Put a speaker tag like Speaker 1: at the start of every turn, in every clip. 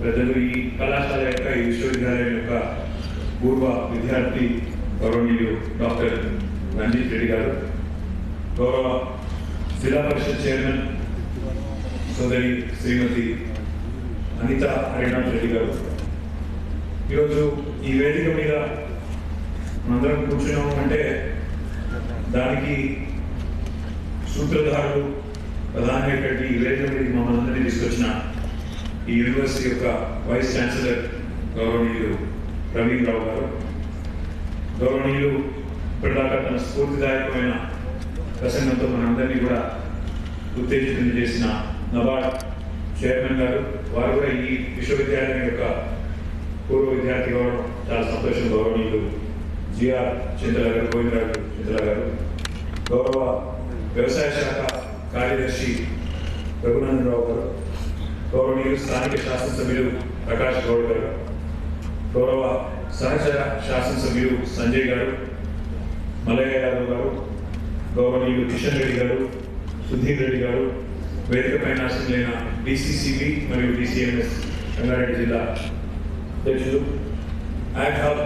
Speaker 1: ప్రజలు ఈ కళాశాల యొక్క ఈ విశ్వవిద్యాలయం యొక్క పూర్వ విద్యార్థి గౌరవనీయులు డాక్టర్ రంజిత్ రెడ్డి గారు గౌరవ జిల్లా పరిషత్ చైర్మన్ సోదరి శ్రీమతి అనిత హరినాథ్ రెడ్డి గారు. ఈరోజు ఈ వేదిక మీద మనందరం కూర్చున్నాము అంటే దానికి సూత్రధారులు ప్రధానమైనటువంటి ఈ వేదిక మీద మమ్మల్ని అందరినీ తీసుకొచ్చిన ఈ యూనివర్సిటీ యొక్క వైస్ ఛాన్సలర్ గౌరవనీయులు ప్రవీణ్ రావు గారు. గౌరవనీయులు ఇప్పటిదాకా తన స్ఫూర్తిదాయకమైన ప్రసంగంతో మనందరినీ కూడా ఉత్తేజితం చేసిన నబార్డ్ చైర్మన్ గారు. వారు కూడా ఈ విశ్వవిద్యాలయం యొక్క పూర్వ విద్యార్థి కావడం చాలా సంతోషం. గౌరవనీయులు జిఆర్ చింతల గారు గోవిందరాజు చింతల గారు. గౌరవ వ్యవసాయ శాఖ కార్యదర్శి రఘునందన్ రావు గారు. గౌరవనీయులు స్థానిక శాసనసభ్యులు ప్రకాష్ గౌడ్ గారు గౌరవ సహచర శాసనసభ్యులు సంజయ్ గారు మల్లయ్య యాదవ్ గారు గౌరవనీయులు కిషన్ రెడ్డి గారు సుధీర్ రెడ్డి గారు వేదికపైన ఆశలైన డిసిసిబి మరియు డిసిఎంఎస్ రంగారెడ్డి జిల్లా అధ్యక్షులు ad hub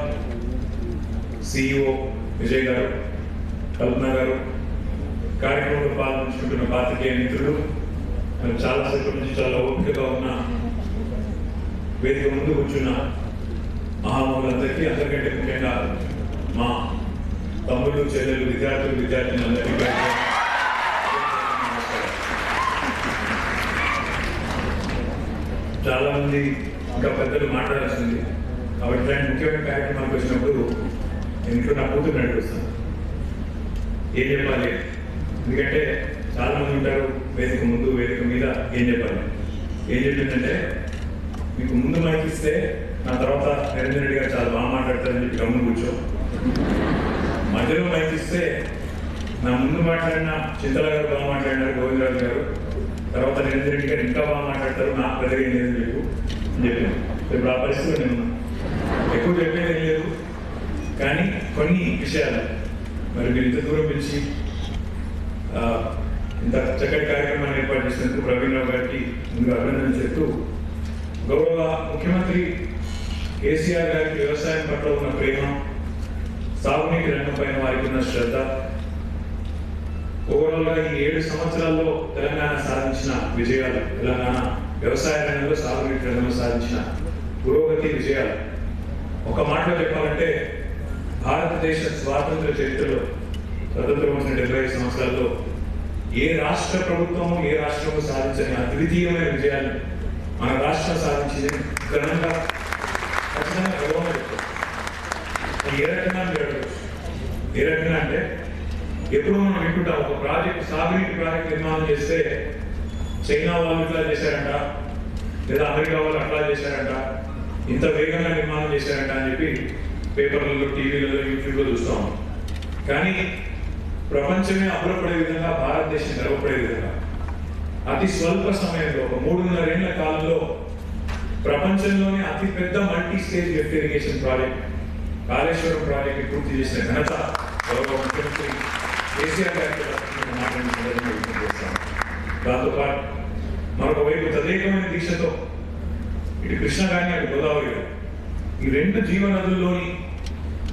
Speaker 1: CEO Vijay garu Kalpana గారు కార్యక్రమంలో పాల్గొంచుకుంటున్న పాత్రికేయ మిత్రులు మరి చాలా సేపటి నుంచి చాలా ఓపికగా ఉన్న వేదిక ముందు కూర్చున్న మహామూలందరికీ అందరికంటే ముఖ్యంగా మా తమ్ముడు చెల్లెలు విద్యార్థులు విద్యార్థులందరికీ కూడా చాలా మంది ఇంకా పెద్దలు మాట్లాడాల్సింది. కాబట్టి ఇలాంటి ముఖ్యమైన కార్యక్రమానికి వచ్చినప్పుడు ఇంట్లో నా కూతురు నడిపిస్తాను. ఏం చెప్పాలి? ఎందుకంటే చాలా మంది ఉంటారు వేదిక ముందు వేదిక మీద ఏం చెప్పాలి? ఏం చెప్పిందంటే మీకు ముందు మైక్ ఇస్తే నా తర్వాత నరేంద్ర రెడ్డి గారు చాలా బాగా మాట్లాడతారని చెప్పి గమ్మున కూర్చో. మధ్యలో మైక్ ఇస్తే నా ముందు మాట్లాడిన చింతల గారు బాగా మాట్లాడినారు గోవిందరాజు గారు. తర్వాత నరేంద్ర రెడ్డి గారు ఇంకా బాగా మాట్లాడతారు నాకు పెద్దగా ఏం లేదు మీకు. అని చెప్పాను. ఇప్పుడు ఆ పరిస్థితిలో నేను ఎక్కువ చెప్పేది లేదు కానీ కొన్ని విషయాలు. మరి మీరు ఇంత దూరం పిలిచి ఇంత చక్కటి కార్యక్రమాన్ని ఏర్పాటు చేసినందుకు ప్రవీణ్ రావు గారికి ముందుగా అభినందన చెప్తూ గౌరవ ముఖ్యమంత్రి కేసీఆర్ గారికి వ్యవసాయం పట్ల ఉన్న ప్రేమ సాగునీటి రంగం పైన వారికి ఉన్న శ్రద్ధ ఓవరాల్గా ఈ ఏడు సంవత్సరాల్లో తెలంగాణ సాధించిన విజయాలు తెలంగాణ వ్యవసాయ రంగంలో సాగునీటి రంగంలో సాధించిన పురోగతి విజయాలు. ఒక మాటలో చెప్పాలంటే భారతదేశ స్వాతంత్ర చరిత్రలో స్వతంత్రం వచ్చిన డెబ్బై ఐదు సంవత్సరాల్లో ఏ రాష్ట్ర ప్రభుత్వము ఏ రాష్ట్రము సాధించని అద్వితీయమైన విజయాన్ని మన రాష్ట్రం సాధించింది. ఘనంగా ఖచ్చితంగా గర్వంగా ఏ రకంగా మీరు అడగచ్చు ఏ రకంగా అంటే ఎప్పుడు మనం వింటుంటాం ఒక ప్రాజెక్ట్ సాగునీటి ప్రాజెక్ట్ నిర్మాణం చేస్తే చైనా వాళ్ళు ఇట్లా చేశారంట లేదా అమెరికా వాళ్ళు అట్లా చేశారంట ఇంత వేగంగా నిర్మాణం చేశారంట అని చెప్పి పేపర్లలో టీవీలలో యూట్యూబ్లో చూస్తాం కానీ ప్రపంచమే అబ్బురపడే విధంగా భారతదేశం గర్వపడే విధంగా. అతి స్వల్ప సమయంలో ఒక మూడున్నరేళ్ళ కాలంలో ప్రపంచంలోనే అతి పెద్ద multi stage lift irrigation project Kaleshwaram project పూర్తి చేసిన ఘనత గౌరవ ముఖ్యమంత్రి కేసీఆర్ గారికి దాంతోపాటు మరొక వైపు తదేకమైన దీక్షతో ఇటు కృష్ణ కానీ అటు గోదావరి ఈ రెండు జీవనదుల్లోని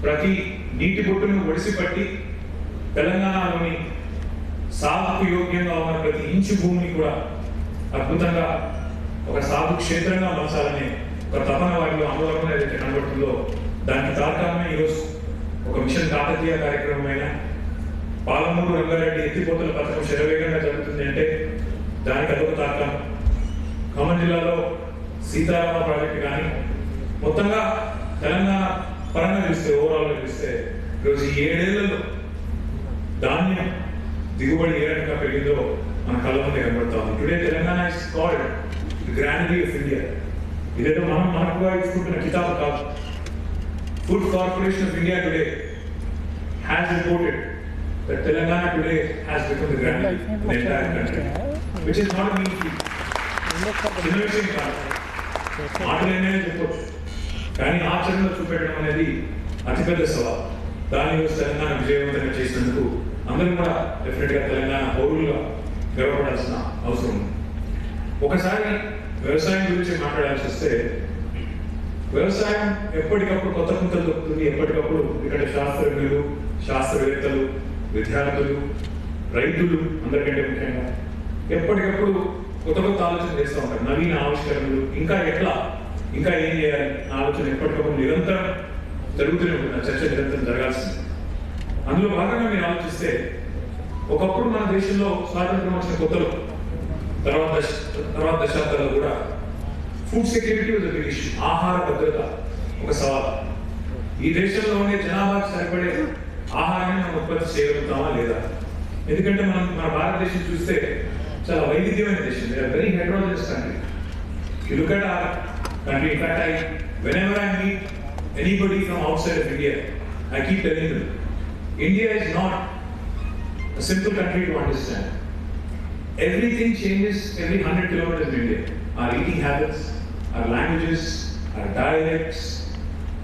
Speaker 1: ప్రతి నీటి బొట్టును ఒడిసిపట్టి తెలంగాణలోని సాగుకు యోగ్యంగా ఉన్న ప్రతి ఇంచు భూమిని కూడా అద్భుతంగా ఒక సాగు క్షేత్రంగా మార్చాలనే ఒక తపన వారిలో అమలులో ఏదైతే కనబడుతుందో దానికి తారకమే ఈరోజు ఒక మిషన్ కాకతీయ కార్యక్రమమైన పాలమూరు రంగారెడ్డి ఎత్తిపోతల పథకం శరవేగంగా జరుగుతుంది అంటే దానికి అదొక తారకం ఖమ్మం జిల్లాలో సీతారామ ప్రాజెక్టు కానీ మొత్తంగా తెలంగాణ పరంగా చూస్తే ఓవరాల్గా చూస్తే ఈరోజు ఏడేళ్ళలో ధాన్యం దిగుబడి ఏ రకంగా పెరిగిందో మన కళ్ళ ముందు కనబడతా ఉంది. Today Telangana is called granary of India ఇదేదో మనం మనకుగా ఇచ్చుకుంటున్న కితాబ్ కాదు. Food corporation of India today has reported that Telangana today has become the grand in the entire country, which is not a mean feat. చిన్న కాదు. మాటలనే చెప్పొచ్చు. కానీ ఆచరణలో చూపెట్టడం అనేది అతిపెద్ద సవాల్. దాని గురించి తెలంగాణ విజయవంతంగా చేసినందుకు అందరికి కూడా డెఫినెట్గా తెలంగాణ పౌరులుగా గర్వపడాల్సిన అవసరం ఉంది. ఒకసారి వ్యవసాయం గురించి మాట్లాడాల్సి వస్తే వ్యవసాయం ఎప్పటికప్పుడు కొత్త కొత్తలు దొరుకుతుంది ఎప్పటికప్పుడు ఇక్కడ శాస్త్రజ్ఞులు శాస్త్రవేత్తలు విద్యార్థులు రైతులు అందరికంటే ముఖ్యంగా ఎప్పటికప్పుడు కొత్త కొత్త ఆలోచన చేస్తూ ఉంటారు. నవీన ఆవిష్కరణలు ఇంకా ఎట్లా ఇంకా ఏం చేయాలి ఆలోచన ఎప్పటికప్పుడు నిరంతరం జరుగుతూనే ఉంటుంది. చర్చ నిరంతరం జరగాల్సింది. అందులో భాగంగా మీరు ఆలోచిస్తే ఒకప్పుడు మన దేశంలో స్వాతంత్రం వచ్చిన కొత్తలో తర్వాత తర్వాత దశాబ్దాల్లో కూడా food security was big issue ఆహార భద్రత ఒక సవాల్. ఈ దేశంలోనే జనాభాకు సరిపడే ఆహారాన్ని మనం ఉత్పత్తి చేయగలుగుతామా లేదా? ఎందుకంటే మనం మన భారతదేశం చూస్తే చాలా వైవిధ్యమైన దేశం. Very heterogeneous country you look at our country in fact I whenever I meet anybody from outside of India I keep telling them India is not a simple country to understand. Everything changes every 100 kilometers in India. Our eating habits, our languages, our dialects,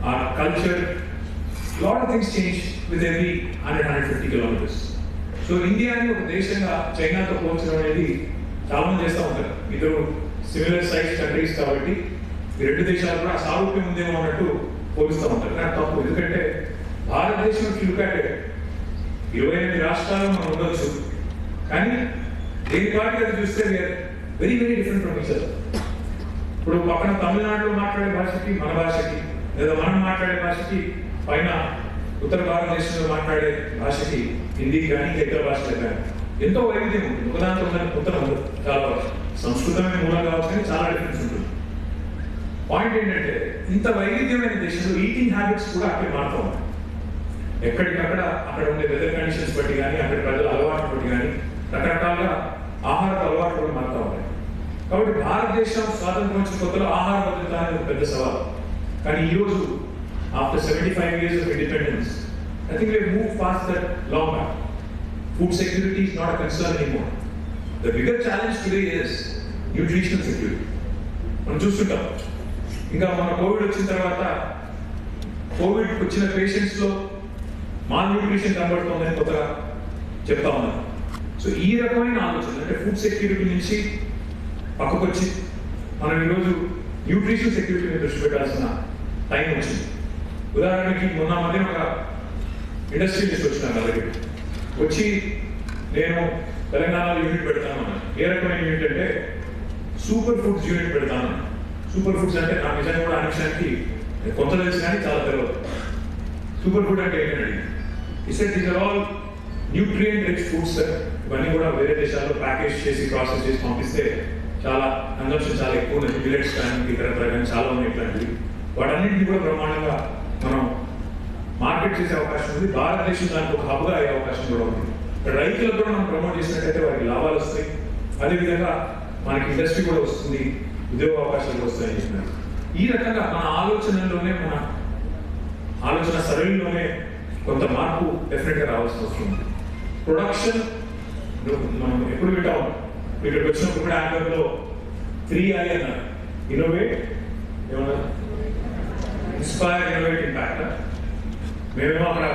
Speaker 1: our culture. A lot of things change with every 100, 150 kilometers. So ఇండియాని ఒక దేశంగా చైనాతో పోల్చడం అనేది చాలా మంది చేస్తూ ఉంటారు ఇద్దరు సిమిలర్ సైజ్ కంట్రీస్ కాబట్టి ఈ రెండు దేశాలు కూడా సారూప్యం ఉందేమో అన్నట్టు పోలుస్తూ ఉంటారు కానీ తప్పు ఎందుకంటే భారతదేశం చురుకాటే ఇరవై ఎనిమిది రాష్ట్రాలు మనం ఉండొచ్చు. కానీ దేని పార్టీ అది చూస్తే very very different from each ఇప్పుడు పక్కన తమిళనాడులో మాట్లాడే భాషకి మన భాషకి లేదా మనం మాట్లాడే భాషకి పైన ఉత్తర భారతదేశంలో మాట్లాడే భాషకి హిందీ కానీ ఇతర భాషలు కానీ ఎంతో వైవిధ్యం ఉంటుంది. ఒకదాంతో ఉత్తరం చాలా సంస్కృతమే మూలం కావచ్చు కానీ చాలా డిఫరెన్స్ ఉంటుంది. పాయింట్ ఏంటంటే ఇంత వైవిధ్యమైన దేశంలో ఈటింగ్ హ్యాబిట్స్ కూడా అక్కడ మారుతూ ఉన్నాయి. ఎక్కడికక్కడ అక్కడ ఉండే వెదర్ కండిషన్స్ బట్టి కానీ అక్కడ ప్రజల అలవాటు బట్టి కానీ రకరకాలుగా ఆహార అలవాటు కూడా మారుతూ ఉన్నాయి. కాబట్టి భారతదేశం స్వాతంత్రం వచ్చిన కొత్తలో ఆహార భద్రత అనేది ఒక పెద్ద సవాల్. కానీ ఈ రోజు after seventy five years of independence I think we move fast that long back food security is not concern anymore the bigger challenge today is nutritional security మనం చూస్తుంటాం. ఇంకా మన కోవిడ్ వచ్చిన తర్వాత కోవిడ్ వచ్చిన పేషెంట్స్లో మాల్ న్యూట్రిషన్ కనబడుతుందని కొత్తగా చెప్తా ఉన్నాను సో ఈ రకమైన ఆలోచన అంటే ఫుడ్ సెక్యూరిటీ నుంచి పక్కకొచ్చి మనం ఈరోజు న్యూట్రిషన్ సెక్యూరిటీని దృష్టి పెట్టాల్సిన టైం వచ్చింది. ఉదాహరణకి మొన్న మధ్య ఒక ఇండస్ట్రియలిస్ట్ వచ్చినాను అలాగే వచ్చి నేను తెలంగాణలో యూనిట్ పెడతాను ఏ రకమైన యూనిట్ అంటే సూపర్ ఫుడ్స్ యూనిట్ పెడతాను సూపర్ ఫుడ్స్ అంటే నా నిజంగా కూడా అనిపించడానికి కొత్త కొంత తెలుసు కానీ చాలా తెలియదు. సూపర్ ఫుడ్ అంటే ఏంటంటే is it these all nutrient rich foods ఇవన్నీ కూడా వేరే దేశాల్లో ప్యాకేజ్ చేసి ప్రాసెస్ చేసి పంపిస్తే చాలా కన్జంప్షన్ చాలా ఎక్కువ ఉన్నది. మిలెట్స్ కానీ ఇతర కానీ చాలా ఉన్నాయి ఇట్లాంటివి. వాటన్నింటినీ కూడా బ్రహ్మాండంగా మనం మార్కెట్ చేసే అవకాశం ఉంది. భారతదేశం దానికి ఒక హబ్గా అయ్యే అవకాశం కూడా ఉంది. రైతులకు కూడా మనం ప్రమోట్ చేసినట్టయితే వారికి లాభాలు వస్తాయి. అదేవిధంగా మనకి ఇండస్ట్రీ కూడా వస్తుంది. ఉద్యోగ అవకాశాలు వస్తాయని చెప్పినారు ఈ రకంగా మన ఆలోచనలోనే మన ఆలోచన సరళిలోనే కొంత మార్పు డెఫినెట్గా రావాల్సిన అవసరం ఉంది ప్రొడక్షన్ మనం ఎప్పుడు వింటాం ఇక్కడికి వచ్చినప్పుడు కూడా ఆంధ్రలో త్రీ ఐ అన్నారు ఇన్నోవేట్ ఏమన్నా ఇన్స్పైర్ ఇన్నోవేట్ ఇంపాక్ట్ మేమేమో అక్కడ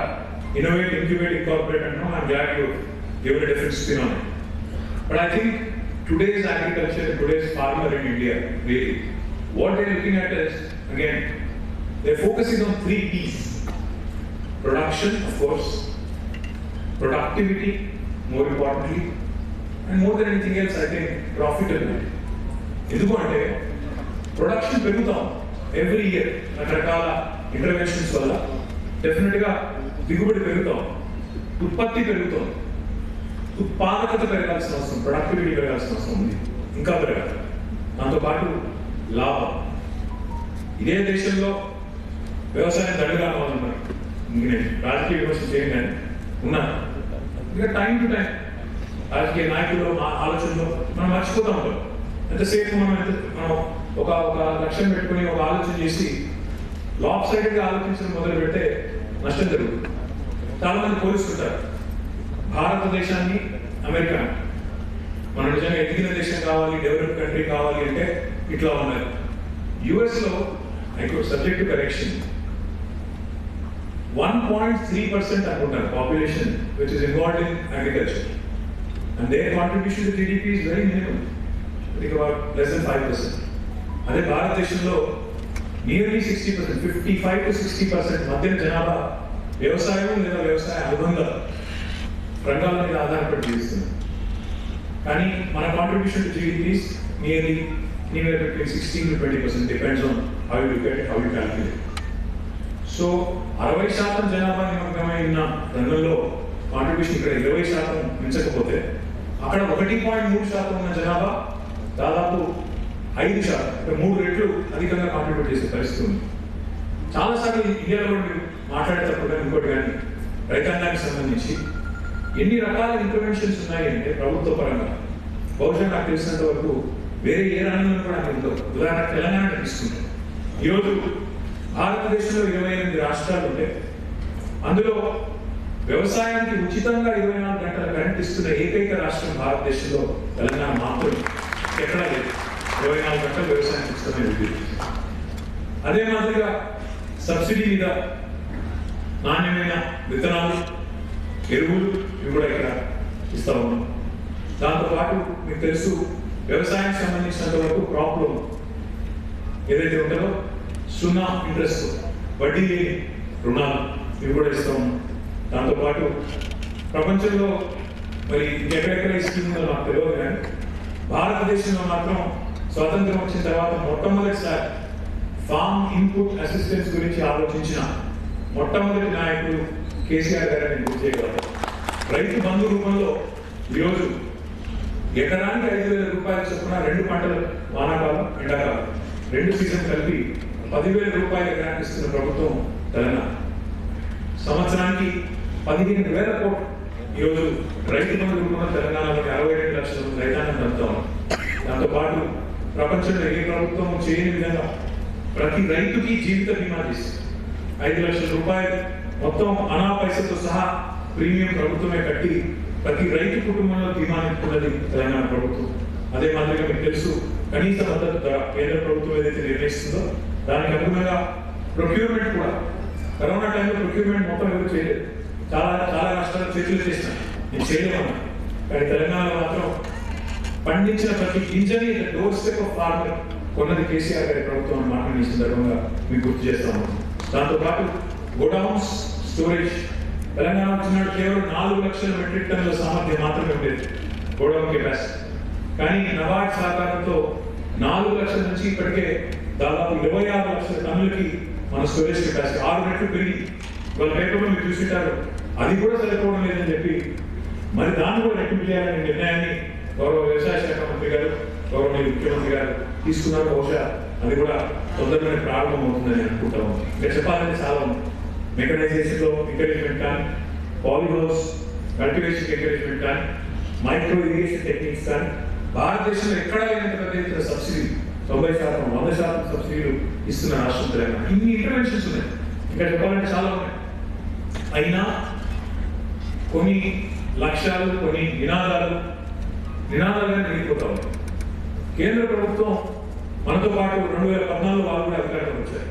Speaker 1: ఇన్నోవేట్ ఇంక్యుబేట్ ఇంకార్పొరేట్ అంటున్నాం I'm glad you given different spin on but I think today's agriculture today's farmer in India really what they looking at is again they focusing on three P's production, of course, productivity, more importantly, and more than anything else, I think profitability. ఎందుకు అంటే production పెరుగుతాం every year రకరకాల interventions వల్ల. డెఫినెట్గా దిగుబడి పెరుగుతాం ఉత్పత్తి పెరుగుతాం ఉత్పాదకత పెరగాల్సిన అవసరం ప్రొడక్టివిటీ పెరగాల్సిన అవసరం ఉంది ఇంకా పెరగాలి. దాంతోపాటు లాభం. ఇదే దేశంలో వ్యవసాయం దండుగా కావాలన్నారు. నేను రాజకీయ విమర్శ చేయండి కానీ ఉన్నా. ఇంకా టైం టు టైం రాజకీయ నాయకులు మా మనం మర్చిపోతూ ఉంటాం ఎంతసేపు మనం ఎంత మనం ఒక ఒక లక్ష్యం పెట్టుకుని ఒక ఆలోచన చేసి లాప్ సైడ్గా ఆలోచించడం మొదలు పెడితే నష్టం జరుగుతుంది. చాలా మంది పోలిస్తుంటారు భారతదేశాన్ని అమెరికా. మనం నిజంగా ఎదిగిన దేశం కావాలి డెవలప్ కంట్రీ కావాలి అంటే ఇట్లా ఉన్నారు. యుఎస్లో I could subject correction one point three percent అనుకుంటారు population which is involved in agriculture and their contribution to GDP is very minimum it about less than five percent అదే భారతదేశంలో nearly sixty percent fifty five to sixty percent మధ్య జనాభా వ్యవసాయం లేదా వ్యవసాయ అనుబంధ రంగాల మీద ఆధారపడి జీవిస్తుంది. కానీ మన contribution to GDP's nearly near between sixteen to twenty percent depends on how you look at how you calculate so అరవై శాతం జనాభా నిమగ్నమై ఉన్న రంగంలో కాంట్రిబ్యూషన్ ఇక్కడ ఇరవై శాతం మించకపోతే అక్కడ ఒకటి పాయింట్ మూడు శాతం ఉన్న జనాభా దాదాపు ఐదు శాతం అంటే మూడు రెట్లు అధికంగా కాంట్రిబ్యూట్ చేసే పరిస్థితి ఉంది. చాలాసార్లు ఇండియాలో మీరు మాట్లాడేటప్పుడు కానీ ఇంకోటి కానీ రైతాంగానికి సంబంధించి ఎన్ని రకాల ఇంటర్వెన్షన్స్ ఉన్నాయి అంటే ప్రభుత్వ పరంగా. బహుశా నాకు తెలిసినంత వరకు వేరే ఏ రంగంలో కూడా నాకు ఉండవు. ఉదాహరణ తెలంగాణ తీసుకుంటాం. ఈరోజు భారతదేశంలో ఇరవై ఎనిమిది రాష్ట్రాలు ఉంటే అందులో వ్యవసాయానికి ఉచితంగా ఇరవై నాలుగు గంటల కరెంట్ ఇస్తున్న ఏకైక రాష్ట్రం భారతదేశంలో తెలంగాణ మాత్రమే. ఎక్కడా లేదు. ఇరవై నాలుగు గంటలు వ్యవసాయానికి ఉచితమైన విద్యుత్ అదే మాదిరిగా సబ్సిడీ మీద నాణ్యమైన విత్తనాలు ఎరువులు ఇవి కూడా ఇక్కడ ఇస్తా ఉన్నాం. దాంతోపాటు మీకు తెలుసు వ్యవసాయానికి సంబంధించినంత వరకు క్రాప్ లోన్ ఏదైతే ఉంటుందో సున్నా ఇంట్రెస్ట్ వడ్డీ లేని రుణాలు ఇవి కూడా ఇస్తా దాంతోపాటు ప్రపంచంలో మరి ఎక్కడెక్కడ ఇస్తుందో స్కీమ్ నాకు తెలియదు కానీ భారతదేశంలో మాత్రం స్వాతంత్రం వచ్చిన తర్వాత మొట్టమొదటిసారి ఫామ్ ఇన్పుట్ అసిస్టెన్స్ గురించి ఆలోచించిన మొట్టమొదటి నాయకుడు కేసీఆర్ గారు నేను గుర్తు చేయగలను. రైతు బంధు రూపంలో ఈరోజు ఎకరానికి ఐదు వేల రూపాయలు చొప్పున రెండు పంటలు వానాకాలం ఎండాకాలం రెండు సీజన్ కలిపి పదివేల రూపాయలు గ్రాంట్ ఇస్తున్న ప్రభుత్వం తెలంగాణ సంవత్సరానికి పదిహేను వేల కోట్లు. ఈరోజు రైతు బంధు తెలంగాణలోని అరవై రెండు లక్షల మంది రైతాంగం దాంతోపాటు ప్రపంచంలో ఏ ప్రభుత్వం చేయని విధంగా ప్రతి రైతుకి జీవిత బీమా చేస్తుంది. ఐదు లక్షల రూపాయలు మొత్తం అనా పైసతో సహా ప్రీమియం ప్రభుత్వమే కట్టి ప్రతి రైతు కుటుంబంలో బీమా నింపుతున్నది తెలంగాణ ప్రభుత్వం. అదే మాదిరిగా మీకు తెలుసు కనీస మద్దతు ధర కేంద్ర ప్రభుత్వం ఏదైతే నిర్ణయిస్తుందో దానికి అనుగుణంగా ప్రొక్యూర్మెంట్ కూడా. కరోనా టైంలో ప్రొక్యూర్మెంట్ మొత్తం ఎవరు చేయలేదు? చాలా చాలా రాష్ట్రాలు చేతులు చేసిన నేను చేయలేమన్నా. కానీ తెలంగాణలో మాత్రం పండించిన ప్రతి గింజని డోర్ స్టెప్ ఆఫ్ ఫార్మర్ కొన్నది కేసీఆర్ గారి ప్రభుత్వం మాట సందర్భంగా మీకు గుర్తు చేస్తాము దాంతో పాటు గోడౌన్స్ స్టోరేజ్ తెలంగాణ వచ్చినాడు కేవలం నాలుగు లక్షల మెట్రిక్ టన్నుల సామర్థ్యం మాత్రమే ఉండేది. గోడౌన్ కెపాసిటీ కానీ నవాడ్ సహకారంతో నాలుగు లక్షల నుంచి ఇప్పటికే దాదాపు ఇరవై ఆరు లక్షల టన్నులకి మన స్టోరేజ్ కెపాసిటీ ఆరు రెట్లు పెరిగి. వాళ్ళ పేపర్లో మీరు చూసింటారు. అది కూడా సరిపోవడం లేదని చెప్పి. మరి దాన్ని కూడా రెట్టింపు చేయాలనే నిర్ణయాన్ని గౌరవ వ్యవసాయ శాఖ మంత్రి గారు గౌరవ ముఖ్యమంత్రి గారు తీసుకున్నారు. బహుశా అది కూడా తొందరగానే ప్రారంభం అవుతుందని అనుకుంటాము ఇంకా చెప్పాలంటే చాలా మెకనైజేషన్లో ఎంకరేజ్మెంట్ కానీ పాలిహౌస్ కల్టివేషన్ ఎంకరేజ్మెంట్ కానీ మైక్రో ఇరిగేషన్ టెక్నిక్స్ కానీ భారతదేశంలో ఎక్కడా లేనంత పెద్ద సబ్సిడీ తొంభై శాతం వంద శాతం సబ్సిడీలు ఇస్తున్న రాష్ట్రం తెలంగాణ ఇన్ని ఇంటర్వెన్షన్స్ ఉన్నాయి. ఇంకా చెప్పాలంటే చాలా ఉన్నాయి. అయినా కొన్ని లక్ష్యాలు కొన్ని నినాదాలు నినాదాలుగా మిగిలిపోతా ఉన్నాయి. కేంద్ర ప్రభుత్వం మనతో పాటు రెండు వేల పద్నాలుగు వాళ్ళు కూడా అధికారంలోకి వచ్చారు.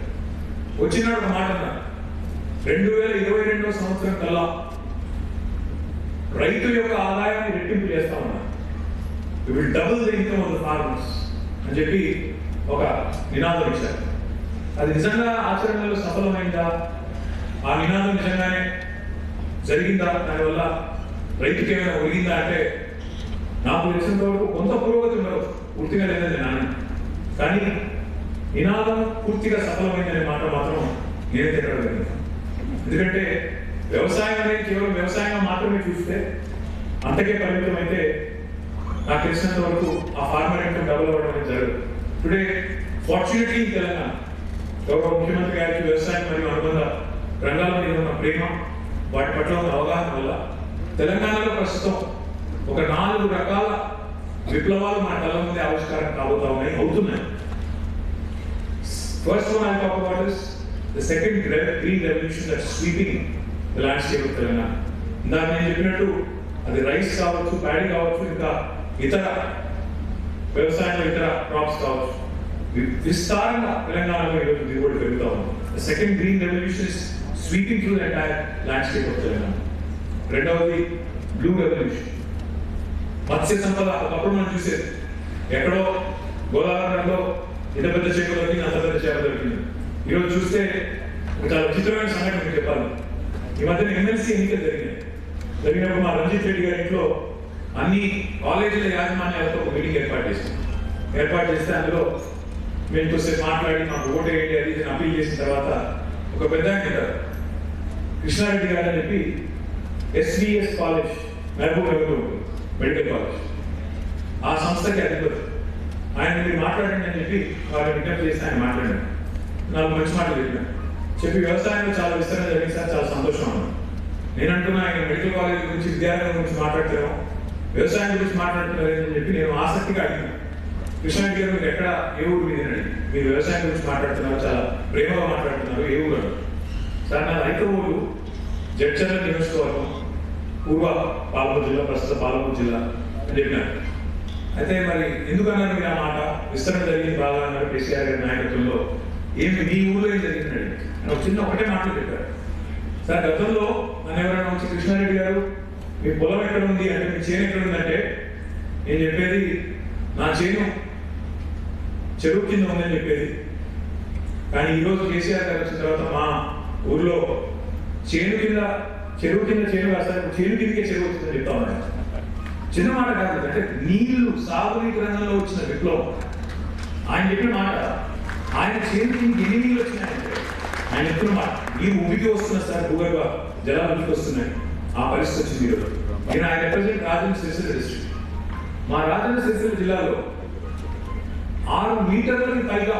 Speaker 1: వచ్చినాడు ఒక మాట రెండు వేల ఇరవై రెండవ సంవత్సరం కల్లా రైతు యొక్క ఆదాయాన్ని రెట్టింపు చేస్తా ఉన్నారు will double the income of the farmers అని చెప్పి ఒక నినాదం ఇచ్చారు. అది నిజంగా ఆచరణలో సఫలమైందా? ఆ నినాదం నిజంగానే జరిగిందా? దానివల్ల రైతుకి ఏమైనా ఒరిగిందా అంటే నాకు తెలిసినంత వరకు కొంత పురోగతి ఉండదు. పూర్తిగా లేదని నాన్న కానీ నినాదం పూర్తిగా సఫలమైందనే మాట మాత్రం నేనే తిరగలేదు ఎందుకంటే వ్యవసాయం అనేది కేవలం వ్యవసాయంగా మాత్రమే చూస్తే అంతకే పరిమితం అయితే నాకు తెలిసినంత వరకు ఆ ఫార్మర్ ఇన్కమ్ డబుల్ అవ్వడం అనేది జరగదు. టుడే ఫార్చునేట్లీ తెలంగాణ గౌరవ ముఖ్యమంత్రి గారికి వ్యవసాయం మరియు అనుబంధ రంగాల మీద ఉన్న ప్రేమ వాటి పట్ల ఉన్న అవగాహన వల్ల తెలంగాణలో ప్రస్తుతం ఒక నాలుగు రకాల విప్లవాలు మన కళ్ళ ముందే ఆవిష్కారం కాబోతా ఉన్నాయి అవుతున్నాయి. First one I talk about is the second green revolution that sweeping the landscape of Telangana ఇందాక నేను చెప్పినట్టు అది రైస్ కావచ్చు ప్యాడీ కావచ్చు ఇంకా ఇతర వ్యవసాయంలో ఇతర క్రాప్స్ కావచ్చు విస్తారంగా తెలంగాణలో ఈరోజు దిగుబడి పెరుగుతా ఉంది. Second green revolution is sweeping through entire landscape of Telangana రెండవది బ్లూ రెవల్యూషన్ మత్స్య సంపద ఒకప్పుడు మనం చూసేది. ఎక్కడో గోదావరిలో ఇంత పెద్ద చేపలు దొరికింది అంత పెద్ద చేప దొరికింది. ఈరోజు చూస్తే ఒక చాలా విచిత్రమైన సంఘటన మీకు చెప్పాలి. ఈ మధ్యన ఎమ్మెల్సీ ఎన్నికలు జరిగినాయి. జరిగినప్పుడు మా రంజిత్ రెడ్డి గారి ఇంట్లో అన్ని కాలేజీల యాజమాన్యాలతో ఒక మీటింగ్ ఏర్పాటు చేసాం ఏర్పాటు చేస్తే అందులో మేము కొద్దిసేపు మాట్లాడి మాకు ఓటు వేయండి అది ఇది అప్పీల్ చేసిన తర్వాత ఒక పెద్ద ఉంటారు. కృష్ణారెడ్డి గారు అని చెప్పి ఎస్విఎస్ కాలేజ్ మహబూబ్ నగర్లో మెడికల్ కాలేజ్. ఆ సంస్థకి అధిపతి. ఆయన మీరు మాట్లాడండి అని చెప్పి వారిని విజ్ఞప్తి చేసి ఆయన మాట్లాడాను నాలుగు మంచి మాటలు చెప్పిన. చెప్పి వ్యవసాయంలో చాలా విస్తరణ జరిగింది సార్ చాలా సంతోషం అన్నాను నేను అంటున్నా ఆయన మెడికల్ కాలేజ్ గురించి విద్యార్థుల గురించి మాట్లాడుతున్నాం వ్యవసాయం గురించి మాట్లాడుతున్నారు అని చెప్పి నేను ఆసక్తిగా అడిగాను. కృష్ణారెడ్డి గారు మీరు ఎక్కడ? ఏ ఊరు మీద మీరు వ్యవసాయం గురించి మాట్లాడుతున్నారు చాలా ప్రేమగా మాట్లాడుతున్నారు ఏ ఊరు సార్ నా రైతు ఊరు జడ్చర్ల నియోజకవర్గం పూర్వ పాలమూరు జిల్లా ప్రస్తుత పాలమూరు జిల్లా అని చెప్పినారు. అయితే మరి ఎందుకన్నాను మీరు ఆ మాట? విస్తరణ జరిగింది బాగా అన్నారు కేసీఆర్ గారి నాయకత్వంలో. ఏమి మీ ఊళ్ళో ఏం జరిగిందండి అని ఒక చిన్న ఒకటే మాటలు చెప్పారు. సార్ గతంలో నన్ను ఎవరైనా వచ్చి కృష్ణారెడ్డి గారు మీ పొలం ఎక్కడ ఉంది? అంటే మీ చేను ఎక్కడ ఉందంటే నేను చెప్పేది నా చేను చెరువు కింద ఉందని చెప్పేది. కానీ ఈరోజు కేసీఆర్ గారు వచ్చిన తర్వాత మా ఊర్లో చేను కింద చెరువు కింద చేను కాస్తారు. చేను కిందకే చెరువు వచ్చిందని చెప్తా ఉన్నాను చిన్న మాట కాదు అంటే నీళ్ళు సాగునీటి రంగంలో వచ్చిన విప్లవం. ఆయన చెప్పిన మాట ఆయన చేను కింద ఎన్ని నీళ్ళు వచ్చినాయంటే ఆయన చెప్పిన మాట నీరు ఉడికి వస్తున్నాయి సార్ భూగర్భ జలాలు ఉడికి వస్తున్నాయి. ఆ పరిస్థితి వచ్చింది ఈరోజు నేను ఆయన రిప్రజెంట్ రాజన్న సిరిసిల్ల డిస్ట్రిక్ట్ మా రాజన్న సిరిసిల్ల జిల్లాలో ఆరు మీటర్లకి పైగా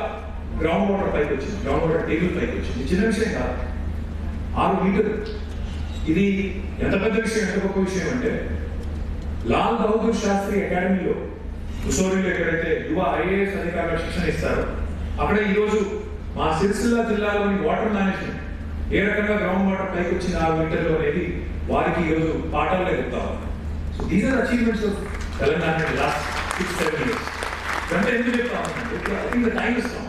Speaker 1: గ్రౌండ్ వాటర్ పైకి వచ్చింది. గ్రౌండ్ వాటర్ టేబుల్ పైకి వచ్చింది. చిన్న విషయం కాదు. ఆరు మీటర్లు. ఇది ఎంత పెద్ద విషయం ఎంత గొప్ప విషయం అంటే లాల్ బహదూర్ శాస్త్రి అకాడమీలో ముసోరిలో ఎక్కడైతే యువ ఐఏఎస్ అధికారుల శిక్షణ ఇస్తారో అక్కడ ఈరోజు మా సిరిసిల్ల జిల్లాలోని వాటర్ మేనేజ్మెంట్ ఏ రకంగా గ్రౌండ్ వాటర్ పైకి వచ్చిన ఆరు మీటర్లు అనేది వారికి ఈరోజు పాఠాలే చెప్తా so these are achievements of Telangana last six seven years అంటే ఎందుకు చెప్తా ఉన్నాను ఐ థింక్ ద టైం ఇస్తాం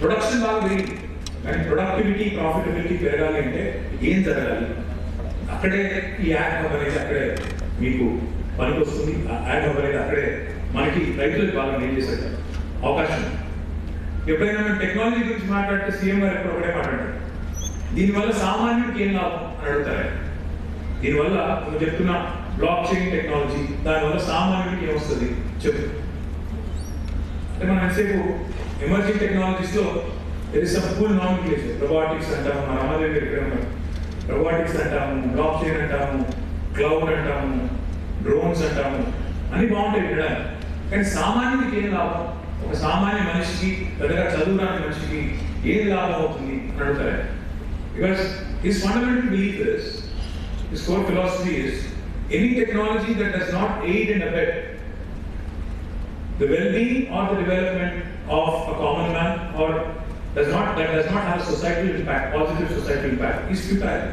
Speaker 1: ప్రొడక్షన్ బాగా పెరిగింది. కానీ ప్రొడక్టివిటీ ప్రాఫిటబిలిటీ పెరగాలి అంటే ఏం జరగాలి? అక్కడే ఈ యాడ్ హబ్ అనేది అక్కడే మీకు పనికి వస్తుంది ఆ యాడ్ హబ్ అనేది అక్కడే మనకి రైతులకు బాగా ఏం చేశారు అవకాశం ఎప్పుడైనా మేము టెక్నాలజీ గురించి మాట్లాడితే సీఎం గారు ఎప్పుడు ఒకటే మాట్లాడారు. దీనివల్ల సామాన్యుడికి ఏం లాభం అని అడుగుతారు? దీనివల్ల నువ్వు చెప్తున్న బ్లాక్ చైన్ టెక్నాలజీ దానివల్ల సామాన్యుడికి ఏమొస్తుంది చెప్పు. అంటే మనం ఎంతసేపు ఎమర్జింగ్ టెక్నాలజీస్లో లో దెర్ ఇస్ ఫుల్ రోబోటిక్స్ అంటాము మన రామదేవి గారు ఇక్కడ రోబాటిక్స్ అంటాము బ్లాక్ చైన్ అంటాము క్లౌడ్ అంటాము డ్రోన్స్ అంటాము అన్ని బాగుంటాయి వినడానికి కానీ సామాన్యుడికి ఏం లాభం? ఒక సామాన్య మనిషికి పెద్దగా చదువురాని మనిషికి ఏం లాభం అవుతుంది అని అడుగుతారు? Because his fundamental belief is his core philosophy is any technology that does not aid and abet the well-being or the development of a common man or does not that does not have a societal impact, positive societal impact is futile.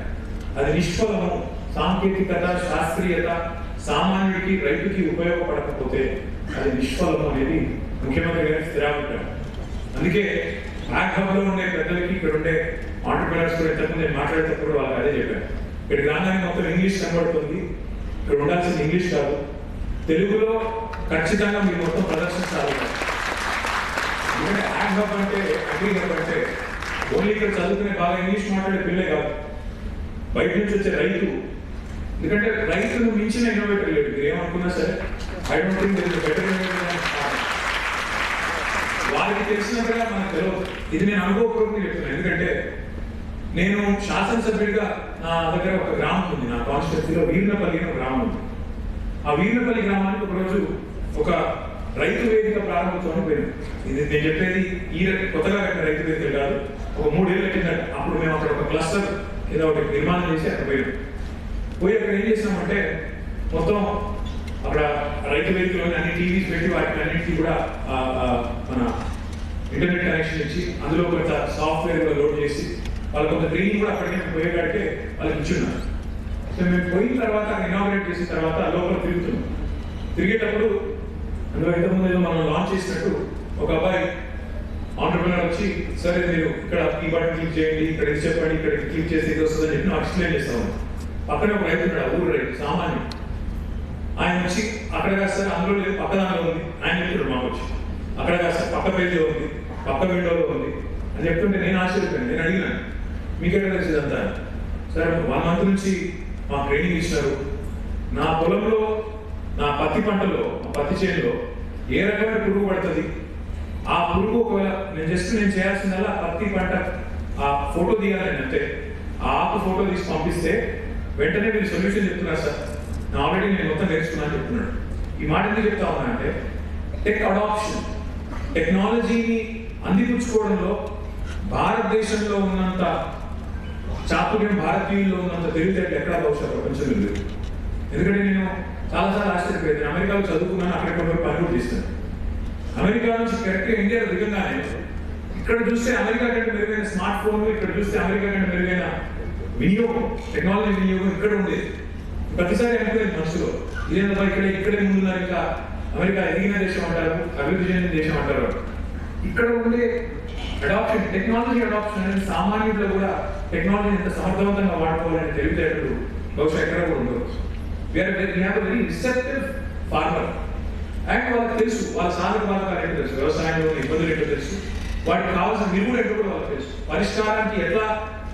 Speaker 1: అది నిష్ఫలము సాంకేతికత శాస్త్రీయత సామాన్యుడికి రైతుకి ఉపయోగపడకపోతే అది నిష్ఫలము అనేది ముఖ్యమంత్రి గారి స్థిరాభిప్రాయం అందుకే లో ఉండే పెద్దలకి ఇక్కడ ఉండే ఆంటర్ప్రినర్స్ కూడా ఇంతకుముందు నేను మాట్లాడేటప్పుడు వాళ్ళకి అదే చెప్పాను. ఇక్కడ రాగానే మొత్తం ఇంగ్లీష్ కనబడుతుంది. ఇక్కడ ఉండాల్సింది ఇంగ్లీష్ కాదు. తెలుగులో ఖచ్చితంగా మీరు మొత్తం ప్రదర్శించాలి యాడ్ హబ్ అంటే అగ్రి అంటే ఓన్లీ ఇక్కడ చదువుకునే బాగా ఇంగ్లీష్ మాట్లాడే పిల్లే కాదు. బయట నుంచి వచ్చే రైతు. ఎందుకంటే రైతును మించిన ఇన్నోవేటర్ లేడు. మీరు ఏమనుకున్నా సరే I don't think this better వారికి తెలిసినట్టుగా మనకు తెలియదు. ఇది నేను అనుభవపూర్వకంగా చెప్తున్నాను. ఎందుకంటే నేను శాసనసభ్యుడిగా నా దగ్గర ఒక గ్రామం ఉంది నా కాన్స్టిట్యూన్సీలో వీర్నపల్లి అని ఒక గ్రామం ఉంది. ఆ వీర్నపల్లి గ్రామానికి ఒకరోజు ఒక రైతు వేదిక ప్రారంభోత్సవం పోయింది ఇది నేను చెప్పేది ఈ కొత్తగా కట్టిన రైతు వేదిక కాదు ఒక మూడేళ్ళు కింద అప్పుడు మేము అక్కడ ఒక క్లస్టర్ ఏదో ఒకటి నిర్మాణం చేసి అక్కడ పోయాం పోయి అక్కడ ఏం చేసామంటే మొత్తం అక్కడ రైతు వేదికలోని అన్ని టీవీస్ పెట్టి వాటికి అన్నింటికి కూడా మన ఇంటర్నెట్ కనెక్షన్ ఇచ్చి అందులో కొంత సాఫ్ట్వేర్ కూడా లోడ్ చేసి వాళ్ళకి కొంత గ్రీన్ కూడా అక్కడికి పోయేగాడికే వాళ్ళకి ఇచ్చున్నారు సో మేము పోయిన తర్వాత ఇనాగ్రేట్ చేసిన తర్వాత లోపల తిరుగుతున్నాం తిరిగేటప్పుడు అందులో ఇంతకుముందు ఏదో మనం లాంచ్ చేసినట్టు ఒక అబ్బాయి ఆంటర్ప్రినర్ వచ్చి సరే మీరు ఇక్కడ ఈ బటన్ క్లిక్ చేయండి ఇక్కడ ఇది చెప్పండి ఇక్కడ క్లిక్ చేసి ఇది వస్తుందని చెప్పి నాకు ఎక్స్ప్లెయిన్ చేస్తాను. పక్కనే ఒక రైతు ఉన్నాడు ఊరు రైతు సామాన్యం ఆయన వచ్చి అక్కడ కాస్త అందులో లేదు పక్క దానిలో ఉంది. ఆయన చెప్తున్నాడు మాకు వచ్చి. అక్కడ కాస్త పక్క పేజీలో ఉంది పక్క విండోలో ఉంది. అని చెప్తుంటే నేను ఆశ్చర్యపోయాను నేను అడిగినాను. మీకెక్కడ తెలిసి ఇదంతా సరే వన్ మంత్ నుంచి మా ట్రైనింగ్ ఇచ్చినారు నా పొలంలో నా పత్తి పంటలో పత్తి చేనులో ఏ రకమైన పురుగు పడుతుంది? ఆ పురుగు ఒకవేళ నేను జస్ట్ నేను చేయాల్సిందల్లా పత్తి పంట ఆ ఫోటో తీయాలి నేను అంతే. ఆ ఆకు ఫోటో తీసి పంపిస్తే వెంటనే మీరు సొల్యూషన్ చెప్తున్నారు సార్. నా ఆల్రెడీ నేను మొత్తం నేర్చుకున్నాను చెప్తున్నాడు. ఈ మాట ఎందుకు చెప్తా ఉన్నా అంటే టెక్ అడాప్షన్ టెక్నాలజీని అందిపుచ్చుకోవడంలో భారతదేశంలో ఉన్నంత చాతుర్యం భారతీయుల్లో ఉన్నంత తెలివితేటలు ఎక్కడా బహుశా ప్రపంచంలో లేదు. ఎందుకంటే నేను చాలాసార్లు చాలా ఆశ్చర్యపోయింది అమెరికాలో చదువుకున్నాను అక్కడ పని కూడా చేస్తాను అమెరికా నుంచి కరెక్ట్గా ఇండియా దిగంగానే ఇక్కడ చూస్తే అమెరికా కంటే మెరుగైన స్మార్ట్ ఫోన్లు ఇక్కడ చూస్తే అమెరికా కంటే మెరుగైన వినియోగం టెక్నాలజీ వినియోగం ఇక్కడ ఉండేది. ప్రతిసారి అనుకునేది మనసులో ఇదేంటో ఇక్కడ ఇక్కడే ముందున్నారు ఇంకా అమెరికా ఎదిగిన దేశం అంటారు అభివృద్ధి చెందిన దేశం అంటారు. ఇక్కడ ఉండే అడాప్షన్ టెక్నాలజీ అడాప్షన్ అనేది సామాన్యుల్లో కూడా టెక్నాలజీ ఎంత సమర్థవంతంగా వాడుకోవాలని తెలివితేటలు బహుశా ఎక్కడ కూడా ఉండదు వేరే have very receptive farmer and వాళ్ళకి తెలుసు వాళ్ళ సాధక బాధకాలు ఏంటో తెలుసు వ్యవసాయంలో ఇబ్బందులు ఏంటో తెలుసు వాటికి కావాల్సిన నిలువులు ఏంటో కూడా వాళ్ళకి తెలుసు. పరిష్కారానికి ఎట్లా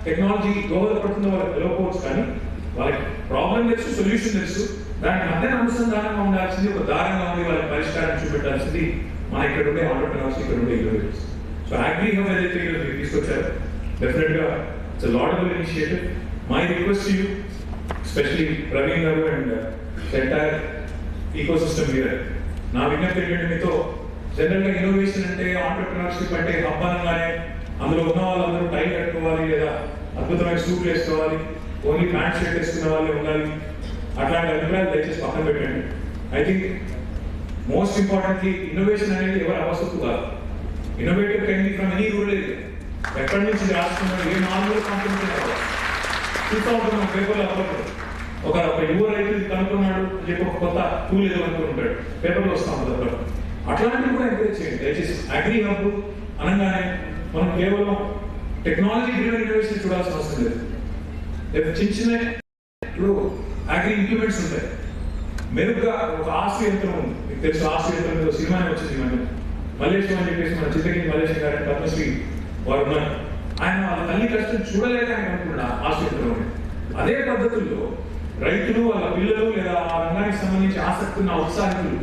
Speaker 1: టెక్నాలజీ దోహదపడుతుందో వాళ్ళకి తెలియకపోవచ్చు కానీ వాళ్ళకి ప్రాబ్లం తెలుసు సొల్యూషన్ తెలుసు. దాని మధ్యన అనుసంధానంగా ఉండాల్సింది ఒక దారంగా ఉంది వాళ్ళకి పరిష్కారం చూపెట్టాల్సింది మన ఇక్కడ ఉండే ఆంటర్ప్రినర్స్ ఇక్కడ ఉండే ఇన్నోవేటర్స్ సో ఏదైతే మీరు తీసుకొచ్చారో. డెఫినెట్గా it's laudable initiative my request you especially Praveen గారు and entire ecosystem leader నా విజ్ఞప్తి ఏంటంటే మీతో జనరల్గా ఇన్నోవేషన్ అంటే ఆంటర్ప్రినర్షిప్ అంటే అబ్బానంగానే అందులో ఉన్న వాళ్ళందరూ టైం కట్టుకోవాలి లేదా అద్భుతమైన సూట్లు వేసుకోవాలి ఓన్లీ ప్యాంట్ షర్ట్ వేసుకున్న వాళ్ళే ఉండాలి. అట్లాంటి అభిప్రాయాలు దయచేసి పక్కన పెట్టండి. I think most importantly innovation అనేది ఎవరు అవసరం కాదు. Innovative can be from any rural area ఎక్కడి నుంచి రాష్ట్రంలో ఏ నాలుగు కంపెనీ చూస్తూ ఉంటున్నాం పేపర్లో అప్పుడప్పుడు ఒక ఒక యువ రైతు కనుక్కున్నాడు చెప్పి ఒక కొత్త టూల్ ఏదో అనుకుంటాడు పేపర్లో వస్తాం ఉంటుంది అప్పుడు అట్లాంటివి కూడా ఎంకరేజ్ చేయండి. దయచేసి అగ్రి హబ్ అనగానే మనం కేవలం టెక్నాలజీ డ్రివెన్ ఇన్నోవేషన్ చూడాల్సిన అవసరం లేదు. రేపు చిన్న చిన్న ఇప్పుడు అగ్రి ఇంప్లిమెంట్స్ ఉంటాయి. మెరుగ్గా ఒక ఆస్తి యంత్రం ఉంది. మీకు తెలుసు ఆస్తి యంత్రం సినిమా వచ్చింది మన మలేషియా అని చెప్పేసి మన చిత్తగిరి మల్లేశం గారి పద్మశ్రీ వారు ఉన్నారు ఆయన వాళ్ళ తల్లి కష్టం చూడలేక ఆయన అనుకున్నాడు ఆస్తి అదే పద్ధతుల్లో రైతులు వాళ్ళ పిల్లలు లేదా ఆ రంగానికి సంబంధించి ఆసక్తి ఉన్న ఉత్సాహితులు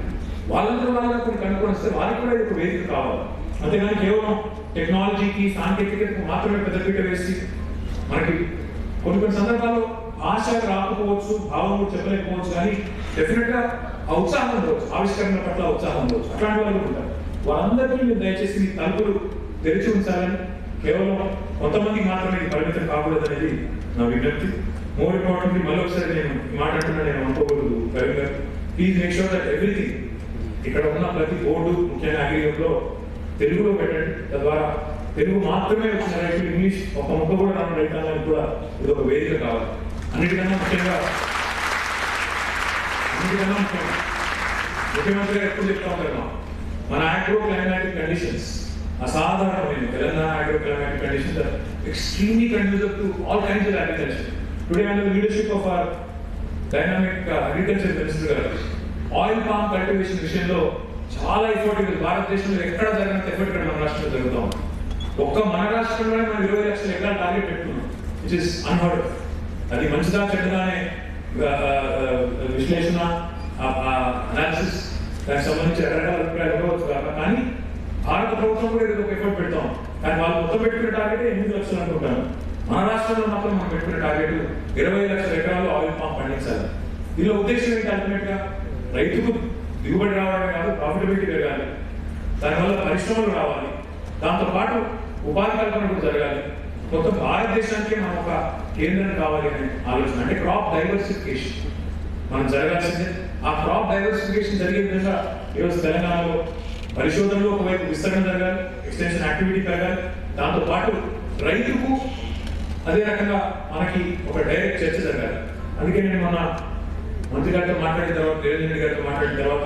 Speaker 1: వాళ్ళందరూ వాళ్ళ కొన్ని కనుక్కొని వస్తే వాళ్ళకి కూడా ఒక వేదిక కావాలి. అంతేగాని కేవలం టెక్నాలజీకి సాంకేతికతకు మాత్రమే పెద్దపీట వేసి మనకి కొన్ని కొన్ని సందర్భాల్లో ఆశ రాకపోవచ్చు భావం చెప్పలేకపోవచ్చు కానీ డెఫినెట్గా ఆ ఉత్సాహం ఉండవచ్చు ఆవిష్కరణ పట్ల ఉత్సాహం ఉండవచ్చు. అట్లాంటి వాళ్ళు ఉంటారు. వాళ్ళందరికీ మీరు దయచేసి మీ తలుపులు తెరిచి ఉంచాలని కేవలం కొంతమంది మాత్రమే ఇది పరిమితం కాకూడదనేది నా విజ్ఞప్తి. మోర్ ఇంపార్టెంట్లీ మళ్ళీ ఒకసారి నేను మాట్లాడుతున్నా నేను అనుకోకూడదు. కరీం గారు please make sure that everything ఇక్కడ ఉన్న ప్రతి బోర్డు ముఖ్యంగా అగ్రిగంలో తెలుగులో పెట్టండి. తద్వారా తెలుగు మాత్రమే వచ్చిన రైతులు ఇంగ్లీష్ ఒక ముక్క కూడా రాని పెట్టాలని కూడా ఇది ఒక వేదిక కావాలి. అన్నిటికన్నా ముఖ్యంగా అన్నిటికన్నా ముఖ్యంగా ముఖ్యమంత్రి ఎప్పుడు చెప్తా ఉంటారు మన ఆగ్రో క్లైమాటిక్ కండిషన్స్ అసాధారణమైన Telangana agro climatic conditions extremely conducive to all kinds of agriculture today under leadership of our dynamic agriculture minister గారు ఆయిల్ పామ్ కల్టివేషన్ విషయంలో చాలా ఎఫర్ట్ ఉంది భారతదేశంలో ఎక్కడ జరిగినంత ఎఫర్ట్ ఇక్కడ మన రాష్ట్రంలో జరుగుతాం ఒక్క మన రాష్ట్రంలోనే మనం ఇరవై లక్షలు ఎక్కడ టార్గెట్ పెట్టుకున్నాం. విచ్ ఇస్ అన్హర్డ్ అది మంచిదా చెడ్డదానే విశ్లేషణ అనాలిసిస్ దానికి సంబంధించి రకరకాల అభిప్రాయాలు ఉండవచ్చు కాక కానీ భారత ప్రభుత్వం కూడా ఏదో ఒక ఎఫర్ట్ పెడతాం. కానీ వాళ్ళు మొత్తం పెట్టుకునే టార్గెట్ ఎనిమిది లక్షలు అనుకుంటాను. మన రాష్ట్రంలో మాత్రం మనం పెట్టుకునే టార్గెట్ ఇరవై లక్షల ఎకరాలు ఆయిల్ పామ్ పండించాలి. దీనిలో ఉద్దేశం ఏంటి అల్టిమేట్గా? రైతుకు దిగుబడి రావడమే కాదు ప్రాఫిటబిలిటీ పెరగాలి. దానివల్ల పరిశ్రమలు రావాలి. దాంతో పాటు ఉపాధి కల్పన కూడా జరగాలి. మొత్తం భారతదేశానికి మనం ఒక కేంద్రం కావాలి అనే ఆలోచన. అంటే క్రాప్ డైవర్సిఫికేషన్ మనం జరగాల్సిందే. ఆ క్రాప్ డైవర్సిఫికేషన్ జరిగే విధంగా ఈరోజు తెలంగాణలో పరిశోధనలో ఒకవైపు విస్తరణ జరగాలి ఎక్స్టెన్షన్ యాక్టివిటీ పెరగాలి. దాంతో పాటు రైతుకు అదే రకంగా మనకి ఒక డైరెక్ట్ చర్చ జరగాలి. అందుకే నేను మొన్న మంత్రి గారితో మాట్లాడిన తర్వాత రేవంత్ రెడ్డి గారితో మాట్లాడిన తర్వాత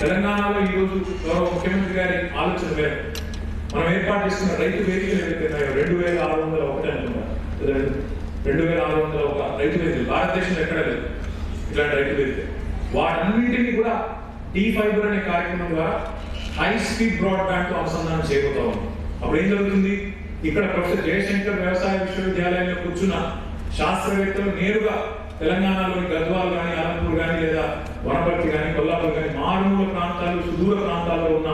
Speaker 1: తెలంగాణలో ఈరోజు గౌరవ ముఖ్యమంత్రి గారి ఆలోచన మేరకు మనం ఏర్పాటు చేసుకున్న రైతు వేదికలు ఏవైతే రెండు వేల ఆరు వందల ఒకటి అనుకున్నారు రెండు వేల ఆరు వందల ఒక రైతు వేదికలు. భారతదేశంలో ఎక్కడ లేదు ఇట్లాంటి రైతు వేదిక వాటన్నింటినీ కూడా టీ ఫైబర్ అనే కార్యక్రమం ద్వారా హై స్పీడ్ బ్రాడ్బ్యాండ్ అనుసంధానం చేయబోతా ఉంది అప్పుడు ఏం జరుగుతుంది? ఇక్కడ ప్రొఫెసర్ జయశంకర్ వ్యవసాయ విశ్వవిద్యాలయంలో కూర్చున్న శాస్త్రవేత్తలు నేరుగా తెలంగాణలోని గద్వాల్ కానీ అలంపూర్ కానీ లేదా వనపర్తి కానీ కొల్లాపూర్ కానీ మారుమూల ప్రాంతాలు సుదూర ప్రాంతాల్లో ఉన్న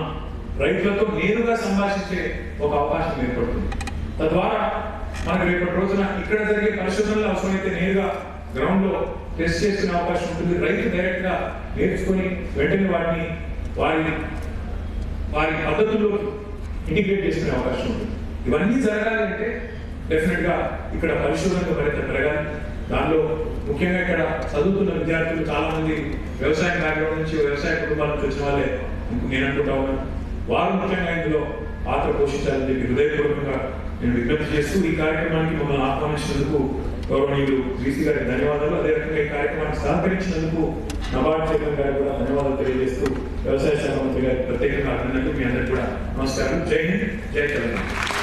Speaker 1: రైతులతో నేరుగా సంభాషించే ఒక అవకాశం ఏర్పడుతుంది. తద్వారా మనకు రేపటి రోజున ఇక్కడ జరిగే పరిశోధనలు అవసరమైతే నేరుగా గ్రౌండ్లో టెస్ట్ చేసుకునే అవకాశం ఉంటుంది. రైతు డైరెక్ట్గా నేర్చుకొని వెంటనే వాటిని వారిని వారి పద్ధతుల్లో ఇంటిగ్రేట్ చేసుకునే అవకాశం ఉంది. ఇవన్నీ జరగాలంటే డెఫినెట్గా ఇక్కడ పరిశోధన మరింత పెరగాలి దానిలో ముఖ్యంగా ఇక్కడ చదువుతున్న విద్యార్థులు చాలా మంది వ్యవసాయ బ్యాక్గ్రౌండ్ నుంచి వ్యవసాయ కుటుంబాల నుంచి వచ్చిన వాళ్ళే. నేను అనుకుంటా ఉన్నాను వారు ముఖ్యంగా ఇందులో పాత్ర పోషించాలని చెప్పి హృదయపూర్వకంగా నేను విజ్ఞప్తి చేస్తూ ఈ కార్యక్రమానికి మమ్మల్ని ఆహ్వానించినందుకు గౌరవనీయులు బీసీ గారికి ధన్యవాదాలు. అదే రకంగా ఈ కార్యక్రమానికి సహకరించినందుకు నబార్డ్ చైతన్ గారికి కూడా ధన్యవాదాలు తెలియజేస్తూ వ్యవసాయ శాఖ మంత్రి గారికి ప్రత్యేకంగా అభినందనకు మీ అందరికీ కూడా నమస్కారం. జై హింద్ జై తెలంగాణ.